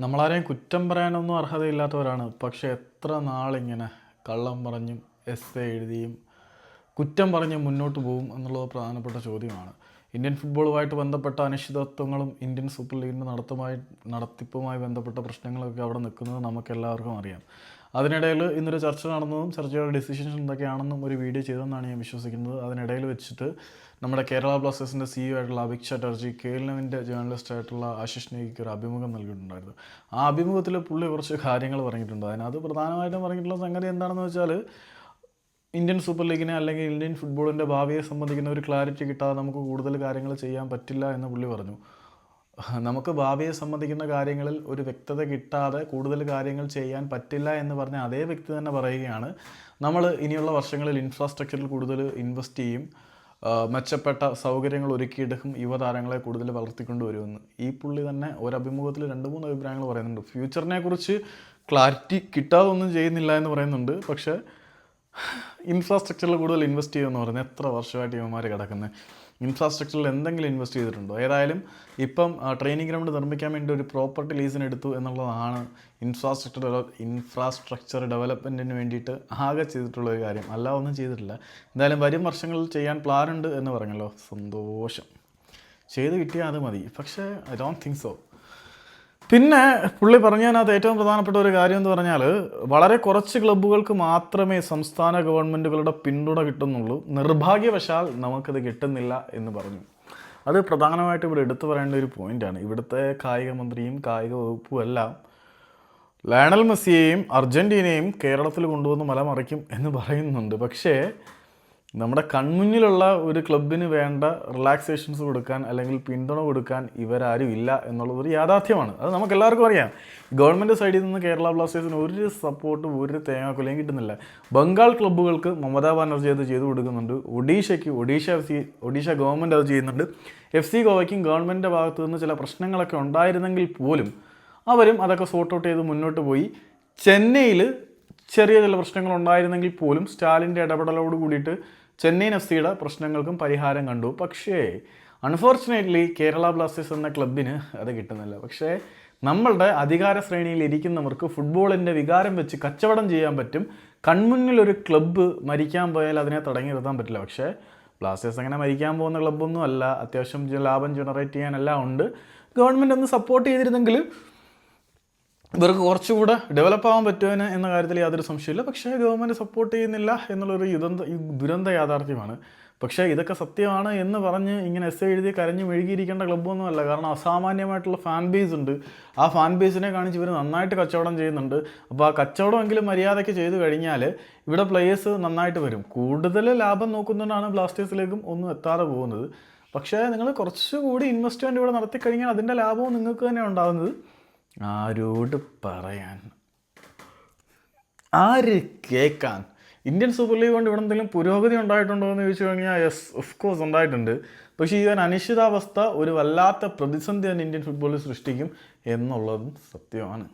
നമ്മളാരെയും കുറ്റം പറയാനൊന്നും അർഹതയില്ലാത്തവരാണ്. പക്ഷേ എത്ര നാളിങ്ങനെ കള്ളം പറഞ്ഞും എസ് എഴുതിയും കുറ്റം പറഞ്ഞ് മുന്നോട്ട് പോകും എന്നുള്ളത് പ്രധാനപ്പെട്ട ചോദ്യമാണ്. ഇന്ത്യൻ ഫുട്ബോളുമായിട്ട് ബന്ധപ്പെട്ട അനിശ്ചിതത്വങ്ങളും ഇന്ത്യൻ സൂപ്പർ ലീഗിന്റെ നടത്തുമായി നടത്തിപ്പുമായി ബന്ധപ്പെട്ട പ്രശ്നങ്ങളൊക്കെ അവിടെ നിൽക്കുന്നത് നമുക്കെല്ലാവർക്കും അറിയാം. അതിനിടയിൽ ഇന്നൊരു ചർച്ച നടന്നതും ചർച്ചയുടെ ഡിസിഷൻസ് എന്തൊക്കെയാണെന്നും ഒരു വീഡിയോ ചെയ്തെന്നാണ് ഞാൻ വിശ്വസിക്കുന്നത്. അതിനിടയിൽ വെച്ചിട്ട് നമ്മുടെ കേരള ബ്ലാസ്റ്റേഴ്സിന്റെ സിഇഒ ആയിട്ടുള്ള അഭിക് ചാറ്റർജി കെ കേരളവിന്റെ ജേർണലിസ്റ്റ് ആയിട്ടുള്ള ആശിഷ് നേഗിക്ക് ഒരു അഭിമുഖം നൽകിയിട്ടുണ്ടായിരുന്നു. ആ അഭിമുഖത്തിൽ പുള്ളി കുറച്ച് കാര്യങ്ങൾ പറഞ്ഞിട്ടുണ്ട്. അതിനകത്ത് പ്രധാനമായിട്ടും പറഞ്ഞിട്ടുള്ള സംഗതി എന്താണെന്ന് വെച്ചാൽ ഇന്ത്യൻ സൂപ്പർ ലീഗിനെ അല്ലെങ്കിൽ ഇന്ത്യൻ ഫുട്ബോളിന്റെ ഭാവിയെ സംബന്ധിക്കുന്ന ഒരു ക്ലാരിറ്റി കിട്ടാതെ നമുക്ക് കൂടുതൽ കാര്യങ്ങൾ ചെയ്യാൻ പറ്റില്ല എന്ന് പുള്ളി പറഞ്ഞു. നമുക്ക് ഭാവിയെ സംബന്ധിക്കുന്ന കാര്യങ്ങളിൽ ഒരു വ്യക്തത കിട്ടാതെ കൂടുതൽ കാര്യങ്ങൾ ചെയ്യാൻ പറ്റില്ല എന്ന് പറഞ്ഞ അതേ വ്യക്തി തന്നെ പറയുകയാണ്. നമ്മൾ ഇനിയുള്ള വർഷങ്ങളിൽ ഇൻഫ്രാസ്ട്രക്ചറിൽ കൂടുതൽ ഇൻവെസ്റ്റ് ചെയ്യും. മെച്ചപ്പെട്ട സൗകര്യങ്ങൾ ഒരുക്കിയെടുക്കും. യുവതാരങ്ങളെ കൂടുതൽ വളർത്തിക്കൊണ്ടുവരുമെന്ന് ഈ പുള്ളി തന്നെ ഒരഭിമുഖത്തിൽ രണ്ട് മൂന്ന് അഭിപ്രായങ്ങൾ പറയുന്നുണ്ട്. ഫ്യൂച്ചറിനെ കുറിച്ച് ക്ലാരിറ്റി കിട്ടാതെ ഒന്നും ചെയ്യുന്നില്ല എന്ന് പറയുന്നുണ്ട്. പക്ഷേ ഇൻഫ്രാസ്ട്രക്ചറിൽ കൂടുതൽ ഇൻവെസ്റ്റ് ചെയ്യുമെന്ന് പറഞ്ഞാൽ എത്ര വർഷമായിട്ട് ഇവന്മാർ കിടക്കുന്നത് ഇൻഫ്രാസ്ട്രക്ചറിൽ എന്തെങ്കിലും ഇൻവെസ്റ്റ് ചെയ്തിട്ടുണ്ടോ? ഏതായാലും ഇപ്പം ട്രെയിനിങ് ഗ്രൗണ്ട് നിർമ്മിക്കാൻ വേണ്ടി ഒരു പ്രോപ്പർട്ടി ലീസിന് എടുത്തു എന്നുള്ളതാണ് ഇൻഫ്രാസ്ട്രക്ചർ ഇൻഫ്രാസ്ട്രക്ചർ ഡെവലപ്മെന്റിന് വേണ്ടിയിട്ട് ആകെ ചെയ്തിട്ടുള്ള ഒരു കാര്യം. അല്ല ഒന്നും ചെയ്തിട്ടില്ല. എന്തായാലും വരും വർഷങ്ങളിൽ ചെയ്യാൻ പ്ലാനുണ്ട് എന്ന് പറഞ്ഞല്ലോ. സന്തോഷം. ചെയ്ത് കിട്ടിയാൽ അത് മതി. പക്ഷേ ഐ ഡോണ്ട് തിങ്ക് സോ പിന്നെ പുള്ളി പറഞ്ഞതിനകത്ത് ഏറ്റവും പ്രധാനപ്പെട്ട ഒരു കാര്യം എന്ന് പറഞ്ഞാൽ വളരെ കുറച്ച് ക്ലബ്ബുകൾക്ക് മാത്രമേ സംസ്ഥാന ഗവൺമെന്റുകളുടെ പിന്തുണ കിട്ടുന്നുള്ളൂ. നിർഭാഗ്യവശാൽ നമുക്കത് കിട്ടുന്നില്ല എന്ന് പറഞ്ഞു. അത് പ്രധാനമായിട്ട് ഇവിടെ എടുത്തു പറയേണ്ട ഒരു പോയിന്റാണ് ഇവിടുത്തെ കായിക മന്ത്രിയും കായിക വകുപ്പും എല്ലാം ലയണൽ മെസ്സിയെയും അർജന്റീനയും കേരളത്തിൽ കൊണ്ടുവന്ന് മലമറിക്കും എന്ന് പറയുന്നുണ്ട്. പക്ഷേ നമ്മുടെ കൺമുന്നിലുള്ള ഒരു ക്ലബിന് വേണ്ട റിലാക്സേഷൻസ് കൊടുക്കാൻ അല്ലെങ്കിൽ പിന്തുണ കൊടുക്കാൻ ഇവരാരും ഇല്ല എന്നുള്ളത് ഒരു യാഥാർത്ഥ്യമാണ്. അത് നമുക്ക് എല്ലാവർക്കും അറിയാം. ഗവൺമെന്റ് സൈഡിൽ നിന്ന് കേരള ബ്ലാസ്റ്റേഴ്സിന് ഒരു സപ്പോർട്ടും ഒരു തേങ്ങാക്കൊലയും കിട്ടുന്നില്ല. ബംഗാൾ ക്ലബ്ബുകൾക്ക് മമതാ ബാനർജി അത് ചെയ്തു കൊടുക്കുന്നുണ്ട്. ഒഡീഷയ്ക്ക് Odisha F C Odisha government അത് ചെയ്യുന്നുണ്ട്. എഫ് സി ഗോവയ്ക്കും ഗവൺമെന്റിന്റെ ഭാഗത്തു നിന്ന് ചില പ്രശ്നങ്ങളൊക്കെ ഉണ്ടായിരുന്നെങ്കിൽ പോലും അവരും അതൊക്കെ സോർട്ട് ഔട്ട് ചെയ്ത് മുന്നോട്ട് പോയി. ചെന്നൈയിൽ ചെറിയ ചില പ്രശ്നങ്ങൾ ഉണ്ടായിരുന്നെങ്കിൽ പോലും സ്റ്റാലിന്റെ ഇടപെടലോട് കൂടിയിട്ട് ചെന്നൈയിൻ എഫ് പ്രശ്നങ്ങൾക്കും പരിഹാരം കണ്ടു. പക്ഷേ അൺഫോർച്ചുനേറ്റ്ലി കേരള ബ്ലാസ്റ്റേഴ്സ് എന്ന ക്ലബിന് അത് കിട്ടുന്നില്ല. പക്ഷേ നമ്മളുടെ അധികാര ശ്രേണിയിൽ ഇരിക്കുന്നവർക്ക് ഫുട്ബോളിന്റെ വികാരം വെച്ച് കച്ചവടം ചെയ്യാൻ പറ്റും. കൺമുന്നിൽ ഒരു ക്ലബ്ബ് മരിക്കാൻ പോയാൽ അതിനെ തുടങ്ങി നിർത്താൻ പറ്റില്ല. പക്ഷേ ബ്ലാസ്റ്റേഴ്സ് അങ്ങനെ മരിക്കാൻ പോകുന്ന ക്ലബ്ബൊന്നും അല്ല. അത്യാവശ്യം ലാഭം ജനറേറ്റ് ചെയ്യാനെല്ലാം ഉണ്ട്. ഗവൺമെന്റ് ഒന്ന് സപ്പോർട്ട് ചെയ്തിരുന്നെങ്കിൽ ഇവർക്ക് കുറച്ചുകൂടെ ഡെവലപ്പ് ആവാൻ പറ്റുമെന്ന് എന്ന കാര്യത്തിൽ യാതൊരു സംശയമില്ല പക്ഷേ ഗവൺമെന്റ് സപ്പോർട്ട് ചെയ്യുന്നില്ല എന്നുള്ളൊരു യുദന്ത ദുരന്ത യാഥാർത്ഥ്യമാണ്. പക്ഷേ ഇതൊക്കെ സത്യമാണ് എന്ന് പറഞ്ഞ് ഇങ്ങനെ എസ് എഴുതി കരഞ്ഞു മെഴുകിയിരിക്കേണ്ട ക്ലബ്ബൊന്നുമല്ല കാരണം അസാമാന്യമായിട്ടുള്ള ഫാൻ ബേസ് ഉണ്ട്. ആ ഫാൻ ബേസിനെ കാണിച്ച് ഇവർ നന്നായിട്ട് കച്ചവടം ചെയ്യുന്നുണ്ട്. അപ്പോൾ ആ കച്ചവടമെങ്കിലും മര്യാദയ്ക്ക് ചെയ്തു കഴിഞ്ഞാൽ ഇവിടെ പ്ലേയേഴ്സ് നന്നായിട്ട് വരും. കൂടുതൽ ലാഭം നോക്കുന്നതുകൊണ്ടാണ് ബ്ലാസ്റ്റേഴ്സിലേക്കും ഒന്നും എത്താതെ പോകുന്നത്. പക്ഷേ നിങ്ങൾ കുറച്ചുകൂടി ഇൻവെസ്റ്റ്മെന്റ് ഇവിടെ നടത്തി കഴിഞ്ഞാൽ അതിന്റെ ലാഭവും നിങ്ങൾക്ക് തന്നെ ഉണ്ടാകുന്നത് ആരോട് പറയാൻ? ആര് കേൾക്കാൻ? ഇന്ത്യൻ സൂപ്പർ ലീഗ് കൊണ്ട് ഇവിടെ എന്തെങ്കിലും പുരോഗതി ഉണ്ടായിട്ടുണ്ടോ എന്ന് ചോദിച്ചു കഴിഞ്ഞാൽ യെസ് ഓഫ് കോഴ്സ് ഉണ്ടായിട്ടുണ്ട്. പക്ഷേ ഈ അനിശ്ചിതാവസ്ഥ ഒരു വല്ലാത്ത പ്രതിസന്ധി തന്നെ ഇന്ത്യൻ ഫുട്ബോളിൽ സൃഷ്ടിക്കും എന്നുള്ളതും സത്യമാണ്.